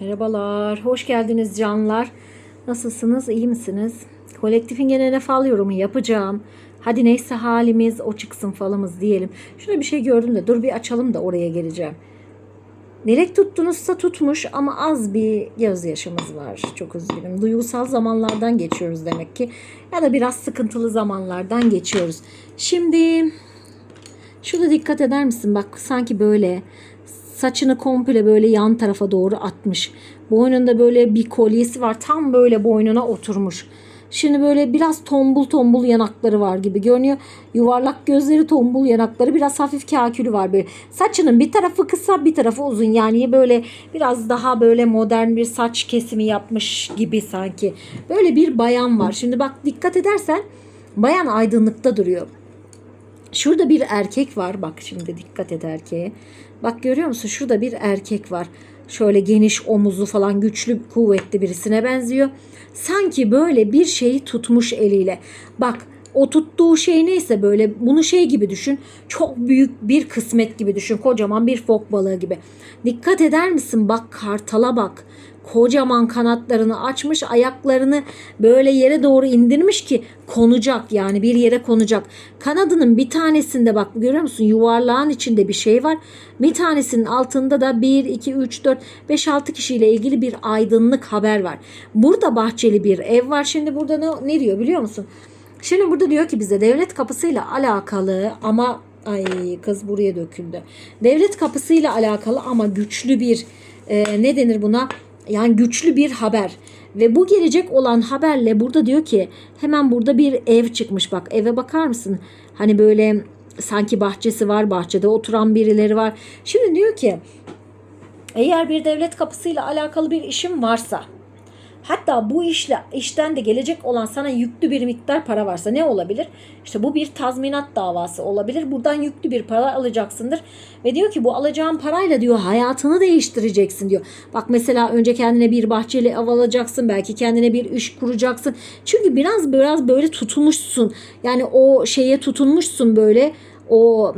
Merhabalar, hoş geldiniz canlar. Nasılsınız, iyi misiniz? Kolektifin genel fal yorumu yapacağım. Hadi neyse halimiz, o çıksın falımız diyelim. Şöyle bir şey gördüm de dur bir açalım da oraya geleceğim. Dilek tuttunuzsa tutmuş ama az bir gözyaşımız var. Çok üzgünüm. Duygusal zamanlardan geçiyoruz demek ki. Ya da biraz sıkıntılı zamanlardan geçiyoruz. Şimdi Şurada dikkat eder misin? Bak sanki böyle saçını komple böyle yan tarafa doğru atmış. Boynunda böyle bir kolyesi var. Tam böyle boynuna oturmuş. Şimdi böyle biraz tombul tombul yanakları var gibi görünüyor. Yuvarlak gözleri tombul yanakları biraz hafif kakülü var böyle. Saçının bir tarafı kısa bir tarafı uzun. Yani böyle biraz daha böyle modern bir saç kesimi yapmış gibi sanki. Böyle bir bayan var. Şimdi bak dikkat edersen bayan aydınlıkta duruyor. Şurada bir erkek var. Bak şimdi dikkat et erkeğe. Bak görüyor musun? Şurada bir erkek var. Şöyle geniş omuzlu falan güçlü kuvvetli birisine benziyor. Sanki böyle bir şeyi tutmuş eliyle. Bak o tuttuğu şey neyse böyle bunu şey gibi düşün. Çok büyük bir kısmet gibi düşün. Kocaman bir fok balığı gibi. Dikkat eder misin? Bak kartala bak. Kocaman kanatlarını açmış, ayaklarını böyle yere doğru indirmiş ki konacak yani bir yere konacak. Kanadının bir tanesinde bak görüyor musun yuvarlağın içinde bir şey var. Bir tanesinin altında da 1, 2, 3, 4, 5, 6 kişiyle ilgili bir aydınlık haber var. Burada bahçeli bir ev var. Şimdi burada ne, ne diyor biliyor musun? Şimdi burada diyor ki bize devlet kapısıyla alakalı ama ay kız buraya döküldü. Devlet kapısıyla alakalı ama güçlü bir e, ne denir buna? Yani güçlü bir haber. Ve bu gelecek olan haberle burada diyor ki hemen burada bir ev çıkmış bak eve bakar mısın? Hani böyle sanki bahçesi var bahçede oturan birileri var. Şimdi diyor ki eğer bir devlet kapısıyla alakalı bir işim varsa Hatta bu işle işten de gelecek olan sana yüklü bir miktar para varsa ne olabilir? İşte bu bir tazminat davası olabilir. Buradan yüklü bir para alacaksındır. Ve diyor ki bu alacağın parayla diyor hayatını değiştireceksin diyor. Bak mesela önce kendine bir bahçeli ev alacaksın. Belki kendine bir iş kuracaksın. Çünkü biraz biraz böyle tutulmuşsun. Yani o şeye tutunmuşsun böyle. O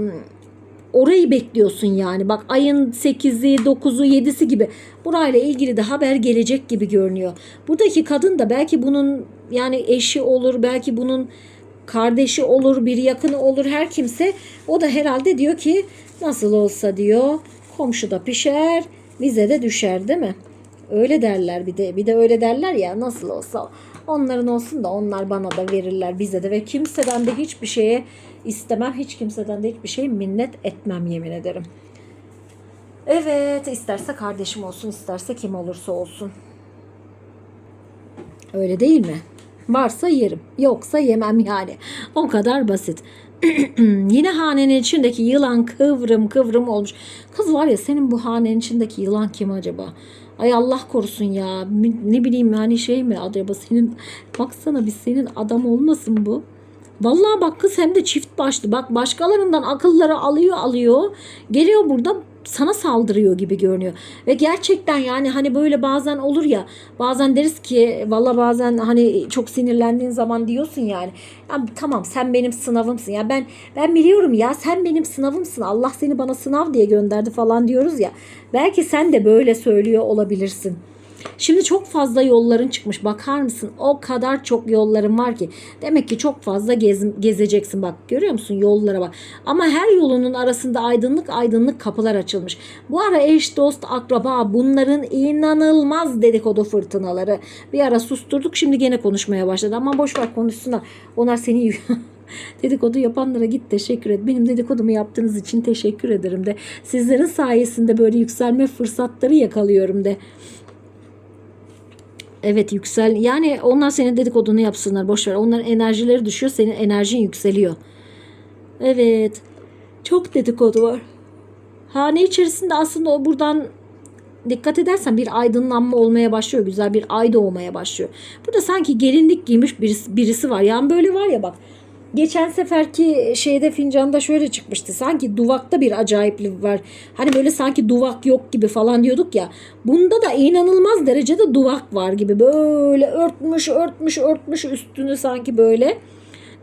orayı bekliyorsun yani. Bak ayın 8'i, 9'u, 7'si gibi burayla ilgili de haber gelecek gibi görünüyor. Buradaki kadın da belki bunun yani eşi olur, belki bunun kardeşi olur, bir yakını olur her kimse. O da herhalde diyor ki nasıl olsa diyor komşuda pişer, bize de düşer değil mi? Öyle derler bir de bir de öyle derler ya nasıl olsa onların olsun da onlar bana da verirler bize de ve kimseden de hiçbir şeye istemem hiç kimseden de hiçbir şey minnet etmem yemin ederim. Evet isterse kardeşim olsun isterse kim olursa olsun. Öyle değil mi? Varsa yerim yoksa yemem yani o kadar basit. Yine hanenin içindeki yılan kıvrım kıvrım olmuş. Kız var ya senin bu hanenin içindeki yılan kim acaba? Ay Allah korusun ya. Ne bileyim yani şey mi acaba senin baksana biz senin adam olmasın bu. Vallahi bak kız hem de çift başlı. Bak başkalarından akılları alıyor alıyor. Geliyor burada sana saldırıyor gibi görünüyor. Ve gerçekten yani hani böyle bazen olur ya bazen deriz ki valla bazen hani çok sinirlendiğin zaman diyorsun yani ya tamam sen benim sınavımsın ya ben ben biliyorum ya sen benim sınavımsın Allah seni bana sınav diye gönderdi falan diyoruz ya belki sen de böyle söylüyor olabilirsin. Şimdi çok fazla yolların çıkmış. Bakar mısın? O kadar çok yolların var ki. Demek ki çok fazla gez, gezeceksin. Bak görüyor musun yollara bak. Ama her yolunun arasında aydınlık aydınlık kapılar açılmış. Bu ara eş, dost, akraba bunların inanılmaz dedikodu fırtınaları. Bir ara susturduk şimdi gene konuşmaya başladı. Ama boş ver konuşsunlar. Onlar seni dedikodu yapanlara git teşekkür et. Benim dedikodumu yaptığınız için teşekkür ederim de. Sizlerin sayesinde böyle yükselme fırsatları yakalıyorum de. Evet yüksel. Yani onlar senin dedikodunu yapsınlar. Boş ver. Onların enerjileri düşüyor. Senin enerjin yükseliyor. Evet. Çok dedikodu var. Hane içerisinde aslında o buradan dikkat edersen bir aydınlanma olmaya başlıyor. Güzel bir ay doğmaya başlıyor. Burada sanki gelinlik giymiş birisi, birisi var. Yani böyle var ya bak. Geçen seferki şeyde fincanda şöyle çıkmıştı. Sanki duvakta bir acayiplik var. Hani böyle sanki duvak yok gibi falan diyorduk ya. Bunda da inanılmaz derecede duvak var gibi. Böyle örtmüş örtmüş örtmüş üstünü sanki böyle.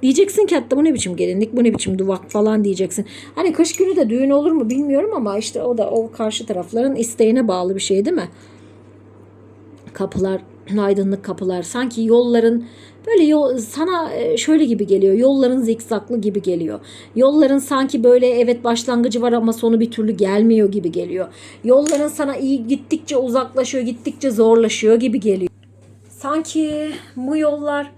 Diyeceksin ki hatta bu ne biçim gelinlik bu ne biçim duvak falan diyeceksin. Hani kış günü de düğün olur mu bilmiyorum ama işte o da o karşı tarafların isteğine bağlı bir şey değil mi? kapılar, aydınlık kapılar. Sanki yolların böyle yol, sana e, şöyle gibi geliyor. Yolların zikzaklı gibi geliyor. Yolların sanki böyle evet başlangıcı var ama sonu bir türlü gelmiyor gibi geliyor. Yolların sana iyi gittikçe uzaklaşıyor, gittikçe zorlaşıyor gibi geliyor. Sanki bu yollar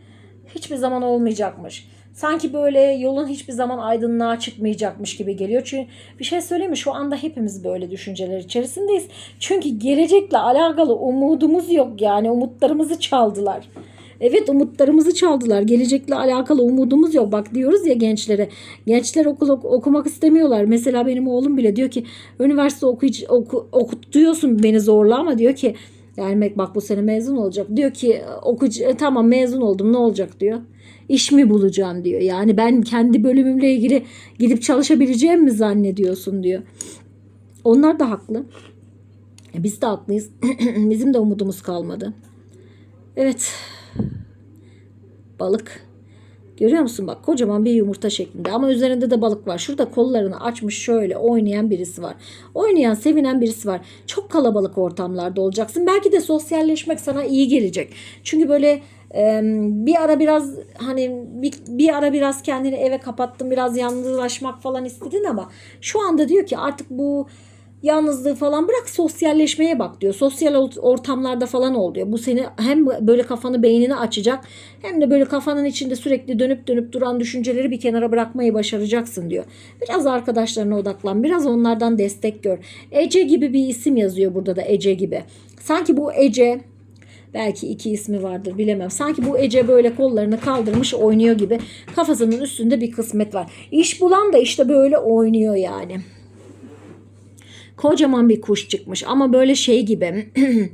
hiçbir zaman olmayacakmış. Sanki böyle yolun hiçbir zaman aydınlığa çıkmayacakmış gibi geliyor. Çünkü bir şey söyleyeyim mi? Şu anda hepimiz böyle düşünceler içerisindeyiz. Çünkü gelecekle alakalı umudumuz yok yani. Umutlarımızı çaldılar. Evet umutlarımızı çaldılar. Gelecekle alakalı umudumuz yok. Bak diyoruz ya gençlere. Gençler okul ok- okumak istemiyorlar. Mesela benim oğlum bile diyor ki üniversite okuyucu, oku, okutuyorsun beni zorla ama diyor ki yani bak bu sene mezun olacak. Diyor ki okucu e, tamam mezun oldum ne olacak diyor. İş mi bulacağım diyor. Yani ben kendi bölümümle ilgili gidip çalışabileceğim mi zannediyorsun diyor. Onlar da haklı. E, biz de haklıyız. Bizim de umudumuz kalmadı. Evet. Balık. Görüyor musun bak kocaman bir yumurta şeklinde ama üzerinde de balık var. Şurada kollarını açmış şöyle oynayan birisi var. Oynayan sevinen birisi var. Çok kalabalık ortamlarda olacaksın. Belki de sosyalleşmek sana iyi gelecek. Çünkü böyle bir ara biraz hani bir, bir ara biraz kendini eve kapattın biraz yalnızlaşmak falan istedin ama şu anda diyor ki artık bu yalnızlığı falan bırak sosyalleşmeye bak diyor. Sosyal ort- ortamlarda falan ol diyor. Bu seni hem böyle kafanı beynini açacak hem de böyle kafanın içinde sürekli dönüp dönüp duran düşünceleri bir kenara bırakmayı başaracaksın diyor. Biraz arkadaşlarına odaklan. Biraz onlardan destek gör. Ece gibi bir isim yazıyor burada da Ece gibi. Sanki bu Ece Belki iki ismi vardır bilemem. Sanki bu Ece böyle kollarını kaldırmış oynuyor gibi. Kafasının üstünde bir kısmet var. İş bulan da işte böyle oynuyor yani kocaman bir kuş çıkmış ama böyle şey gibi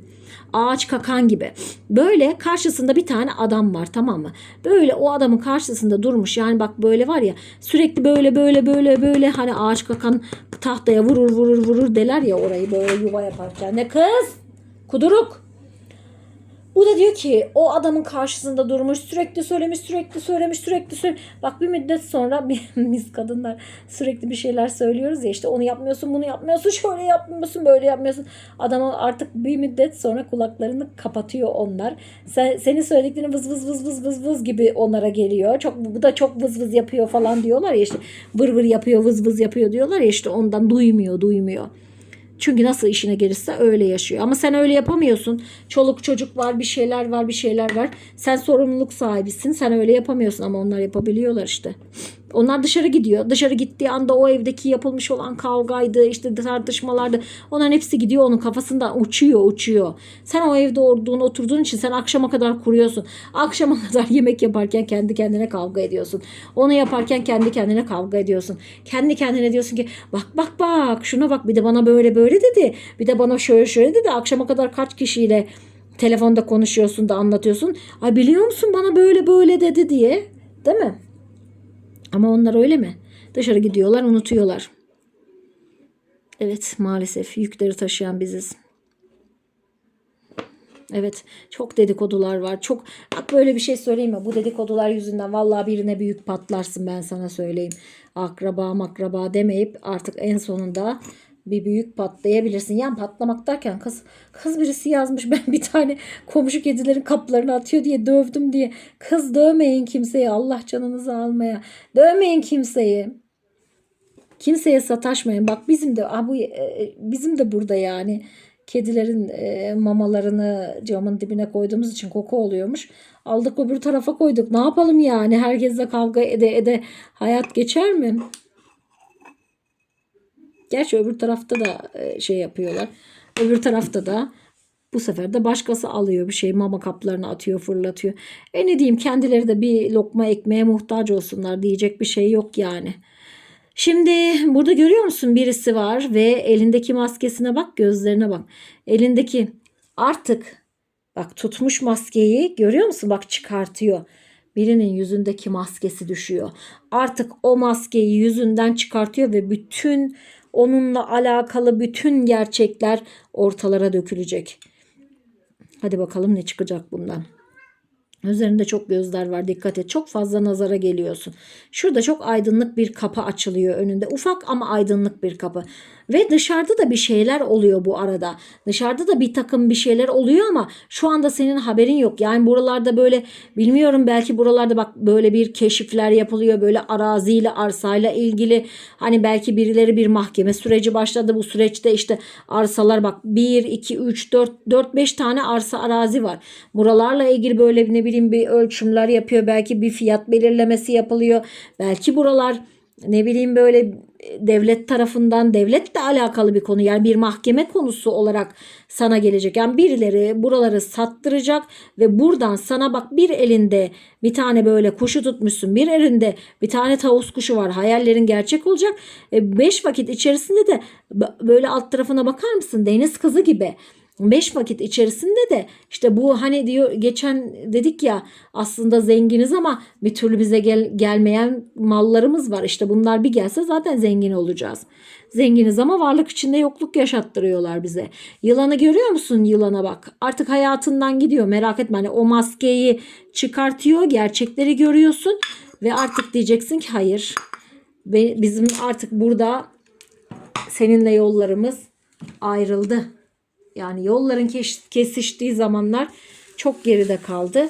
ağaç kakan gibi. Böyle karşısında bir tane adam var tamam mı? Böyle o adamın karşısında durmuş. Yani bak böyle var ya sürekli böyle böyle böyle böyle hani ağaç kakan tahtaya vurur vurur vurur deler ya orayı böyle yuva yaparken. Ne kız? Kuduruk. Bu da diyor ki o adamın karşısında durmuş sürekli söylemiş sürekli söylemiş sürekli söylemiş. Bak bir müddet sonra biz kadınlar sürekli bir şeyler söylüyoruz ya işte onu yapmıyorsun bunu yapmıyorsun şöyle yapmıyorsun böyle yapmıyorsun. Adama artık bir müddet sonra kulaklarını kapatıyor onlar. Sen, senin söylediklerin vız vız vız vız vız vız gibi onlara geliyor. Çok bu da çok vız vız yapıyor falan diyorlar ya işte vır vır yapıyor vız vız yapıyor diyorlar ya işte ondan duymuyor duymuyor. Çünkü nasıl işine gelirse öyle yaşıyor. Ama sen öyle yapamıyorsun. Çoluk çocuk var, bir şeyler var, bir şeyler var. Sen sorumluluk sahibisin. Sen öyle yapamıyorsun ama onlar yapabiliyorlar işte. Onlar dışarı gidiyor. Dışarı gittiği anda o evdeki yapılmış olan kavgaydı, işte tartışmalardı. Onların hepsi gidiyor onun kafasından uçuyor, uçuyor. Sen o evde olduğun, oturduğun için sen akşama kadar kuruyorsun. Akşama kadar yemek yaparken kendi kendine kavga ediyorsun. Onu yaparken kendi kendine kavga ediyorsun. Kendi kendine diyorsun ki bak bak bak şuna bak bir de bana böyle böyle dedi. Bir de bana şöyle şöyle dedi. Akşama kadar kaç kişiyle telefonda konuşuyorsun da anlatıyorsun. Ay biliyor musun bana böyle böyle dedi diye. Değil mi? Ama onlar öyle mi? Dışarı gidiyorlar, unutuyorlar. Evet, maalesef yükleri taşıyan biziz. Evet, çok dedikodular var. Çok bak böyle bir şey söyleyeyim mi? Bu dedikodular yüzünden vallahi birine büyük patlarsın ben sana söyleyeyim. Akraba makraba demeyip artık en sonunda bir büyük patlayabilirsin. Yani patlamak derken kız kız birisi yazmış ben bir tane komşu kedilerin kaplarını atıyor diye dövdüm diye. Kız dövmeyin kimseyi Allah canınızı almaya. Dövmeyin kimseyi. Kimseye sataşmayın. Bak bizim de ah bu e, bizim de burada yani kedilerin e, mamalarını camın dibine koyduğumuz için koku oluyormuş. Aldık öbür tarafa koyduk. Ne yapalım yani? Herkesle kavga ede ede hayat geçer mi? Gerçi öbür tarafta da e, şey yapıyorlar. Öbür tarafta da bu sefer de başkası alıyor bir şey mama kaplarını atıyor fırlatıyor. E ne diyeyim kendileri de bir lokma ekmeğe muhtaç olsunlar diyecek bir şey yok yani. Şimdi burada görüyor musun birisi var ve elindeki maskesine bak gözlerine bak. Elindeki artık bak tutmuş maskeyi görüyor musun bak çıkartıyor. Birinin yüzündeki maskesi düşüyor. Artık o maskeyi yüzünden çıkartıyor ve bütün onunla alakalı bütün gerçekler ortalara dökülecek. Hadi bakalım ne çıkacak bundan. Üzerinde çok gözler var dikkat et. Çok fazla nazara geliyorsun. Şurada çok aydınlık bir kapı açılıyor önünde. Ufak ama aydınlık bir kapı. Ve dışarıda da bir şeyler oluyor bu arada. Dışarıda da bir takım bir şeyler oluyor ama şu anda senin haberin yok. Yani buralarda böyle bilmiyorum belki buralarda bak böyle bir keşifler yapılıyor. Böyle araziyle arsayla ilgili hani belki birileri bir mahkeme süreci başladı. Bu süreçte işte arsalar bak 1, 2, 3, 4, 4, 5 tane arsa arazi var. Buralarla ilgili böyle ne bileyim bir ölçümler yapıyor. Belki bir fiyat belirlemesi yapılıyor. Belki buralar ne bileyim böyle devlet tarafından devletle alakalı bir konu yani bir mahkeme konusu olarak sana gelecek. Yani birileri buraları sattıracak ve buradan sana bak bir elinde bir tane böyle kuşu tutmuşsun bir elinde bir tane tavus kuşu var hayallerin gerçek olacak. E, beş vakit içerisinde de böyle alt tarafına bakar mısın deniz kızı gibi. Beş vakit içerisinde de işte bu hani diyor geçen dedik ya aslında zenginiz ama bir türlü bize gel, gelmeyen mallarımız var. İşte bunlar bir gelse zaten zengin olacağız. Zenginiz ama varlık içinde yokluk yaşattırıyorlar bize. Yılanı görüyor musun yılana bak. Artık hayatından gidiyor merak etme. Hani o maskeyi çıkartıyor gerçekleri görüyorsun ve artık diyeceksin ki hayır. Bizim artık burada seninle yollarımız ayrıldı. Yani yolların kesiştiği zamanlar çok geride kaldı.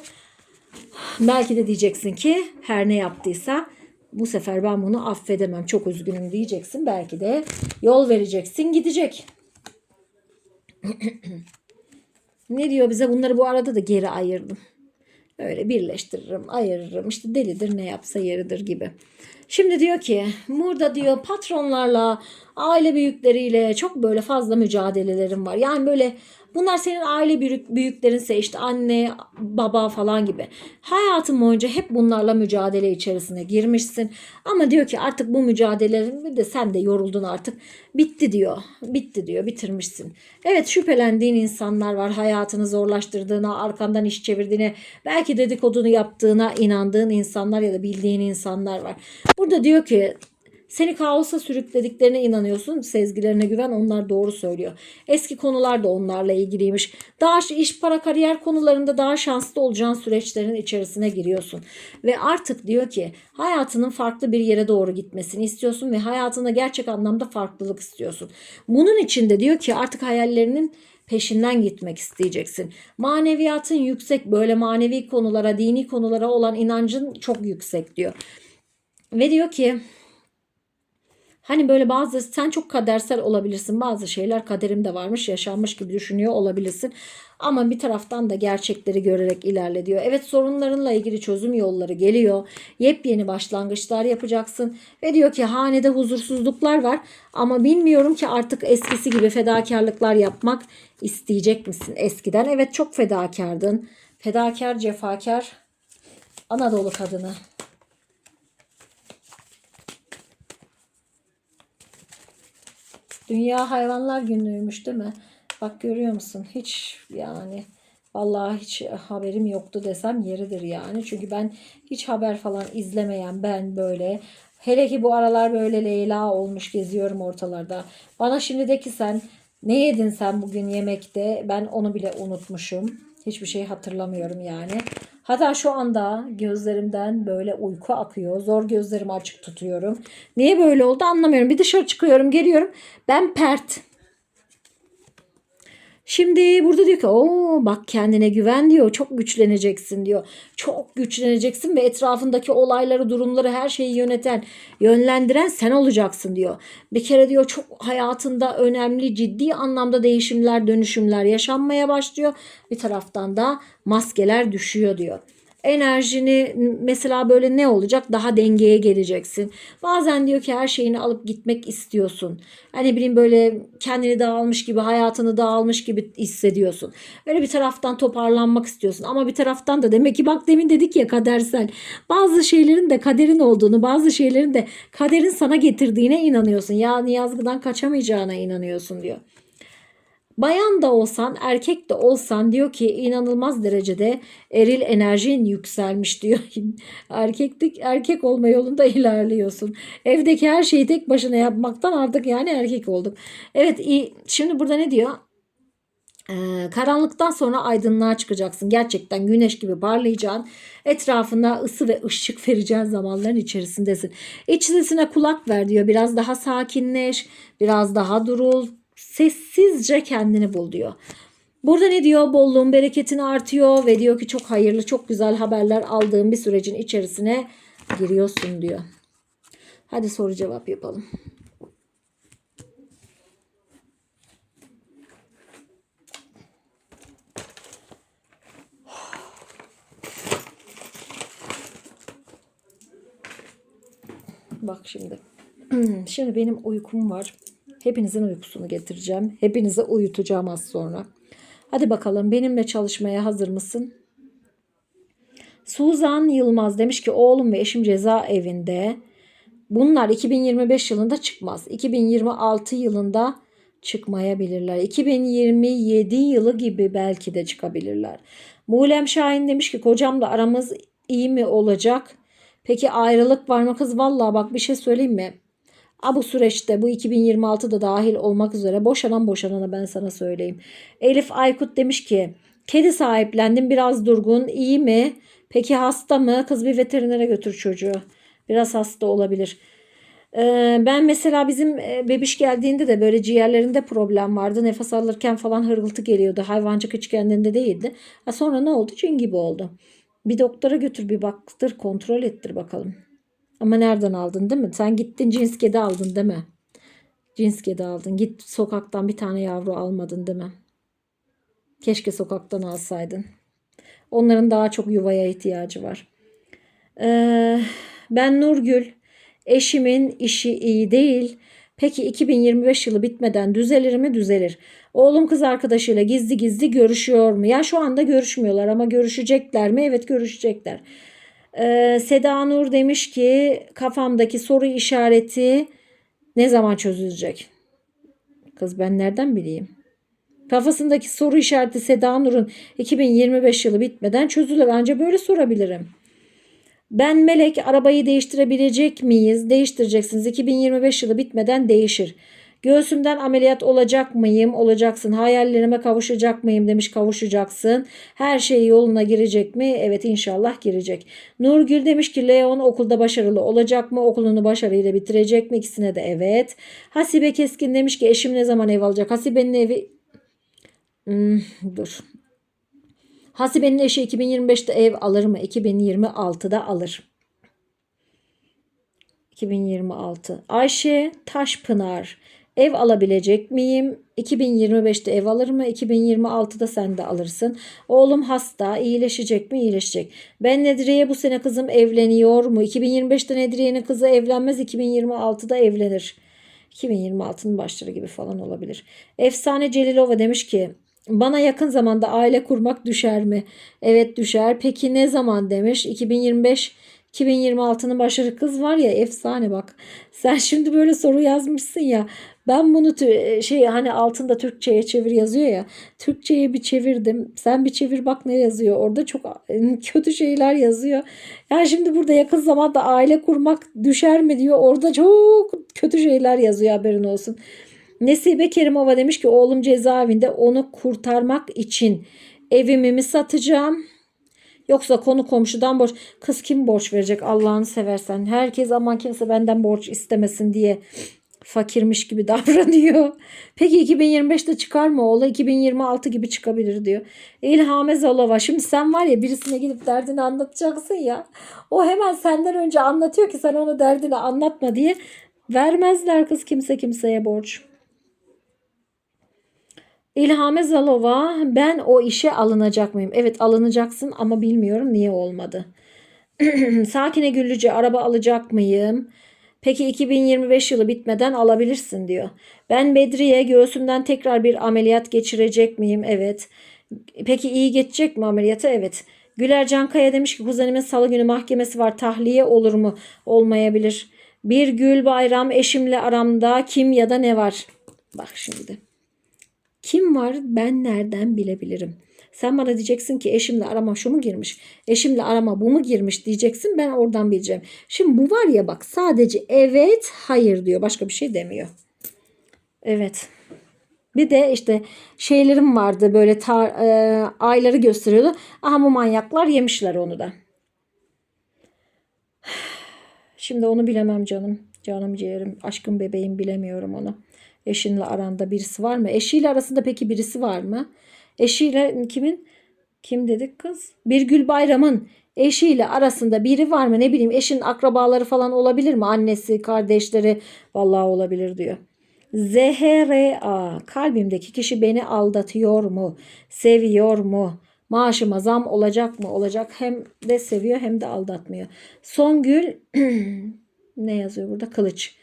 Belki de diyeceksin ki her ne yaptıysa bu sefer ben bunu affedemem. Çok üzgünüm diyeceksin. Belki de yol vereceksin gidecek. ne diyor bize? Bunları bu arada da geri ayırdım. Öyle birleştiririm, ayırırım. İşte delidir ne yapsa yeridir gibi. Şimdi diyor ki burada diyor patronlarla, aile büyükleriyle çok böyle fazla mücadelelerim var. Yani böyle bunlar senin aile büyük, büyüklerinse işte anne, baba falan gibi. Hayatın boyunca hep bunlarla mücadele içerisine girmişsin. Ama diyor ki artık bu mücadelelerin de sen de yoruldun artık. Bitti diyor. Bitti diyor. Bitirmişsin. Evet şüphelendiğin insanlar var. Hayatını zorlaştırdığına, arkandan iş çevirdiğine, belki dedikodunu yaptığına inandığın insanlar ya da bildiğin insanlar var. Burada diyor ki seni kaosa sürüklediklerine inanıyorsun. Sezgilerine güven onlar doğru söylüyor. Eski konular da onlarla ilgiliymiş. Daha iş para kariyer konularında daha şanslı olacağın süreçlerin içerisine giriyorsun. Ve artık diyor ki hayatının farklı bir yere doğru gitmesini istiyorsun ve hayatında gerçek anlamda farklılık istiyorsun. Bunun için de diyor ki artık hayallerinin peşinden gitmek isteyeceksin. Maneviyatın yüksek böyle manevi konulara, dini konulara olan inancın çok yüksek diyor. Ve diyor ki Hani böyle bazı sen çok kadersel olabilirsin. Bazı şeyler kaderimde varmış, yaşanmış gibi düşünüyor olabilirsin. Ama bir taraftan da gerçekleri görerek ilerle diyor. Evet sorunlarınla ilgili çözüm yolları geliyor. Yepyeni başlangıçlar yapacaksın. Ve diyor ki hanede huzursuzluklar var. Ama bilmiyorum ki artık eskisi gibi fedakarlıklar yapmak isteyecek misin eskiden? Evet çok fedakardın. Fedakar, cefakar Anadolu kadını. Dünya Hayvanlar Günü'ymüş değil mi? Bak görüyor musun? Hiç yani vallahi hiç haberim yoktu desem yeridir yani. Çünkü ben hiç haber falan izlemeyen ben böyle hele ki bu aralar böyle Leyla olmuş geziyorum ortalarda. Bana şimdi de ki sen ne yedin sen bugün yemekte? Ben onu bile unutmuşum. Hiçbir şey hatırlamıyorum yani. Hatta şu anda gözlerimden böyle uyku akıyor. Zor gözlerimi açık tutuyorum. Niye böyle oldu anlamıyorum. Bir dışarı çıkıyorum geliyorum. Ben pert. Şimdi burada diyor ki o bak kendine güven diyor. Çok güçleneceksin diyor. Çok güçleneceksin ve etrafındaki olayları, durumları, her şeyi yöneten, yönlendiren sen olacaksın diyor. Bir kere diyor çok hayatında önemli, ciddi anlamda değişimler, dönüşümler yaşanmaya başlıyor. Bir taraftan da maskeler düşüyor diyor enerjini mesela böyle ne olacak daha dengeye geleceksin. Bazen diyor ki her şeyini alıp gitmek istiyorsun. Hani bileyim böyle kendini dağılmış gibi hayatını dağılmış gibi hissediyorsun. Öyle bir taraftan toparlanmak istiyorsun ama bir taraftan da demek ki bak demin dedik ya kadersel. Bazı şeylerin de kaderin olduğunu bazı şeylerin de kaderin sana getirdiğine inanıyorsun. Yani yazgıdan kaçamayacağına inanıyorsun diyor. Bayan da olsan, erkek de olsan diyor ki inanılmaz derecede eril enerjin yükselmiş diyor. Erkeklik erkek olma yolunda ilerliyorsun. Evdeki her şeyi tek başına yapmaktan artık yani erkek olduk. Evet iyi. Şimdi burada ne diyor? Ee, karanlıktan sonra aydınlığa çıkacaksın. Gerçekten güneş gibi parlayacaksın. Etrafına ısı ve ışık vereceğin zamanların içerisindesin. İç sesine kulak ver diyor. Biraz daha sakinleş, biraz daha durul. Sessizce kendini bul diyor. Burada ne diyor? Bolluğun bereketin artıyor ve diyor ki çok hayırlı, çok güzel haberler aldığın bir sürecin içerisine giriyorsun diyor. Hadi soru cevap yapalım. Bak şimdi. Şimdi benim uykum var. Hepinizin uykusunu getireceğim. Hepinizi uyutacağım az sonra. Hadi bakalım benimle çalışmaya hazır mısın? Suzan Yılmaz demiş ki oğlum ve eşim cezaevinde. Bunlar 2025 yılında çıkmaz. 2026 yılında çıkmayabilirler. 2027 yılı gibi belki de çıkabilirler. Muğlem Şahin demiş ki kocamla aramız iyi mi olacak? Peki ayrılık var mı kız? Vallahi bak bir şey söyleyeyim mi? A bu süreçte bu 2026'da dahil olmak üzere boşanan boşanana ben sana söyleyeyim. Elif Aykut demiş ki kedi sahiplendim biraz durgun iyi mi? Peki hasta mı? Kız bir veterinere götür çocuğu. Biraz hasta olabilir. Ee, ben mesela bizim e, bebiş geldiğinde de böyle ciğerlerinde problem vardı. Nefes alırken falan hırıltı geliyordu. Hayvancık hiç kendinde değildi. Ha, sonra ne oldu? Cin gibi oldu. Bir doktora götür bir baktır kontrol ettir bakalım. Ama nereden aldın değil mi? Sen gittin cins kedi aldın değil mi? Cins kedi aldın. Git sokaktan bir tane yavru almadın değil mi? Keşke sokaktan alsaydın. Onların daha çok yuvaya ihtiyacı var. Ee, ben Nurgül. Eşimin işi iyi değil. Peki 2025 yılı bitmeden düzelir mi? Düzelir. Oğlum kız arkadaşıyla gizli gizli görüşüyor mu? Ya şu anda görüşmüyorlar ama görüşecekler mi? Evet görüşecekler. Ee, Seda Nur demiş ki kafamdaki soru işareti ne zaman çözülecek? Kız ben nereden bileyim? Kafasındaki soru işareti Seda Nur'un 2025 yılı bitmeden çözülür. Anca böyle sorabilirim. Ben Melek arabayı değiştirebilecek miyiz? Değiştireceksiniz. 2025 yılı bitmeden değişir. Göğsümden ameliyat olacak mıyım? Olacaksın. Hayallerime kavuşacak mıyım demiş kavuşacaksın. Her şey yoluna girecek mi? Evet inşallah girecek. Nurgül demiş ki Leon okulda başarılı olacak mı? Okulunu başarıyla bitirecek mi? İkisine de evet. Hasibe Keskin demiş ki eşim ne zaman ev alacak? Hasibe'nin evi... Hmm, dur. Hasibe'nin eşi 2025'te ev alır mı? 2026'da alır. 2026. Ayşe Taşpınar. Ev alabilecek miyim? 2025'te ev alır mı? 2026'da sen de alırsın. Oğlum hasta. iyileşecek mi? İyileşecek. Ben Nedriye bu sene kızım evleniyor mu? 2025'te Nedriye'nin kızı evlenmez. 2026'da evlenir. 2026'nın başları gibi falan olabilir. Efsane Celilova demiş ki bana yakın zamanda aile kurmak düşer mi? Evet düşer. Peki ne zaman demiş? 2025 2026'nın başarı kız var ya efsane bak. Sen şimdi böyle soru yazmışsın ya. Ben bunu şey hani altında Türkçe'ye çevir yazıyor ya. Türkçe'ye bir çevirdim. Sen bir çevir bak ne yazıyor. Orada çok kötü şeyler yazıyor. Yani şimdi burada yakın zamanda aile kurmak düşer mi diyor. Orada çok kötü şeyler yazıyor haberin olsun. Nesibe Kerimova demiş ki oğlum cezaevinde onu kurtarmak için evimi mi satacağım? Yoksa konu komşudan borç. Kız kim borç verecek Allah'ını seversen. Herkes aman kimse benden borç istemesin diye fakirmiş gibi davranıyor. Peki 2025'te çıkar mı oğlu? 2026 gibi çıkabilir diyor. İlham Zalova. Şimdi sen var ya birisine gidip derdini anlatacaksın ya. O hemen senden önce anlatıyor ki sen ona derdini anlatma diye. Vermezler kız kimse kimseye borç. İlhame Zalova ben o işe alınacak mıyım? Evet alınacaksın ama bilmiyorum niye olmadı. Sakine Güllüce araba alacak mıyım? Peki 2025 yılı bitmeden alabilirsin diyor. Ben Bedriye göğsümden tekrar bir ameliyat geçirecek miyim? Evet. Peki iyi geçecek mi ameliyatı? Evet. Güler Cankaya demiş ki kuzenimin salı günü mahkemesi var. Tahliye olur mu? Olmayabilir. Bir gül bayram eşimle aramda kim ya da ne var? Bak şimdi. Kim var ben nereden bilebilirim? Sen bana diyeceksin ki eşimle arama şu mu girmiş? Eşimle arama bu mu girmiş diyeceksin. Ben oradan bileceğim. Şimdi bu var ya bak sadece evet hayır diyor. Başka bir şey demiyor. Evet. Bir de işte şeylerim vardı böyle tar- e, ayları gösteriyordu. Aha bu manyaklar yemişler onu da. Şimdi onu bilemem canım. Canım ciğerim, aşkım bebeğim bilemiyorum onu. Eşinle aranda birisi var mı? Eşiyle arasında peki birisi var mı? Eşiyle kimin? Kim dedik kız? Birgül Bayram'ın eşiyle arasında biri var mı? Ne bileyim eşin akrabaları falan olabilir mi? Annesi, kardeşleri vallahi olabilir diyor. ZHRA kalbimdeki kişi beni aldatıyor mu? Seviyor mu? Maaşıma zam olacak mı? Olacak. Hem de seviyor hem de aldatmıyor. Songül ne yazıyor burada? Kılıç.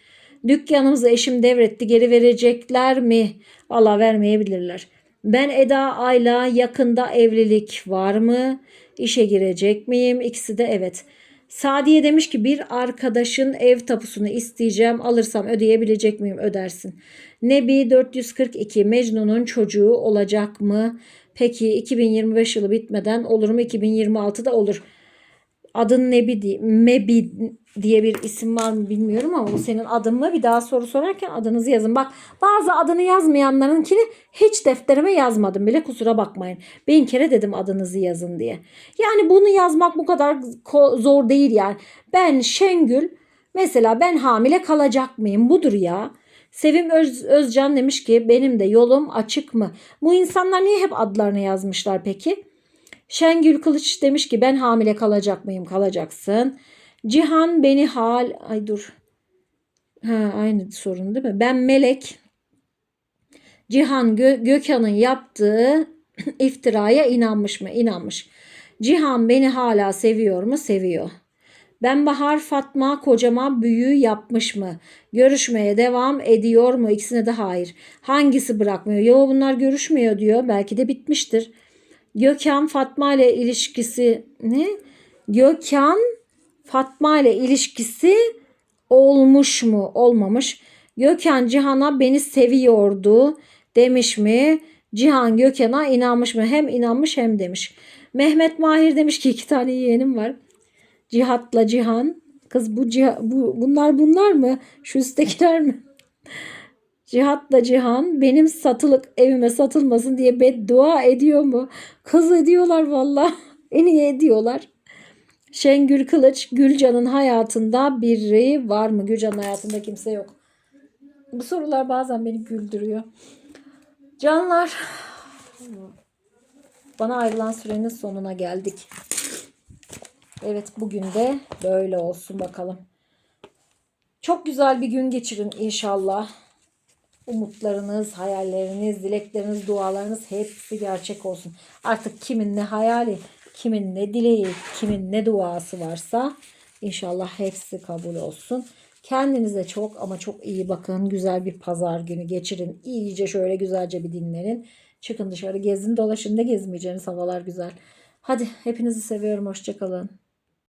Dükkanımızı eşim devretti. Geri verecekler mi? Allah vermeyebilirler. Ben Eda Ayla yakında evlilik var mı? İşe girecek miyim? İkisi de evet. Sadiye demiş ki bir arkadaşın ev tapusunu isteyeceğim. Alırsam ödeyebilecek miyim? Ödersin. Nebi 442 Mecnun'un çocuğu olacak mı? Peki 2025 yılı bitmeden olur mu? 2026'da olur. Adın Nebi diye, Mebi diye bir isim var mı bilmiyorum ama bu senin adın mı? Bir daha soru sorarken adınızı yazın. Bak bazı adını yazmayanlarınkini hiç defterime yazmadım bile kusura bakmayın. Bin kere dedim adınızı yazın diye. Yani bunu yazmak bu kadar zor değil yani. Ben Şengül mesela ben hamile kalacak mıyım? Budur ya. Sevim Öz, Özcan demiş ki benim de yolum açık mı? Bu insanlar niye hep adlarını yazmışlar peki? Şengül Kılıç demiş ki ben hamile kalacak mıyım? Kalacaksın. Cihan beni hal... Ay dur. Ha, aynı sorun değil mi? Ben Melek. Cihan Gö- Gökhan'ın yaptığı iftiraya inanmış mı? İnanmış. Cihan beni hala seviyor mu? Seviyor. Ben Bahar Fatma kocama büyü yapmış mı? Görüşmeye devam ediyor mu? İkisine de hayır. Hangisi bırakmıyor? Yo bunlar görüşmüyor diyor. Belki de bitmiştir. Gökhan Fatma ile ilişkisi ne? Gökhan Fatma ile ilişkisi olmuş mu? Olmamış. Gökhan Cihan'a beni seviyordu demiş mi? Cihan Gökhan'a inanmış mı? Hem inanmış hem demiş. Mehmet Mahir demiş ki iki tane yeğenim var. Cihat'la Cihan. Kız bu, ciha, bu bunlar bunlar mı? Şu üsttekiler mi? Cihat'la Cihan benim satılık evime satılmasın diye beddua ediyor mu? Kız ediyorlar valla. En iyi ediyorlar. Şengül Kılıç Gülcan'ın hayatında biri var mı? Gülcan'ın hayatında kimse yok. Bu sorular bazen beni güldürüyor. Canlar bana ayrılan sürenin sonuna geldik. Evet bugün de böyle olsun bakalım. Çok güzel bir gün geçirin inşallah. Umutlarınız, hayalleriniz, dilekleriniz, dualarınız hepsi gerçek olsun. Artık kimin ne hayali, kimin ne dileği, kimin ne duası varsa inşallah hepsi kabul olsun. Kendinize çok ama çok iyi bakın. Güzel bir pazar günü geçirin. İyice şöyle güzelce bir dinlenin. Çıkın dışarı gezin dolaşın. Ne gezmeyeceğiniz havalar güzel. Hadi hepinizi seviyorum. Hoşçakalın.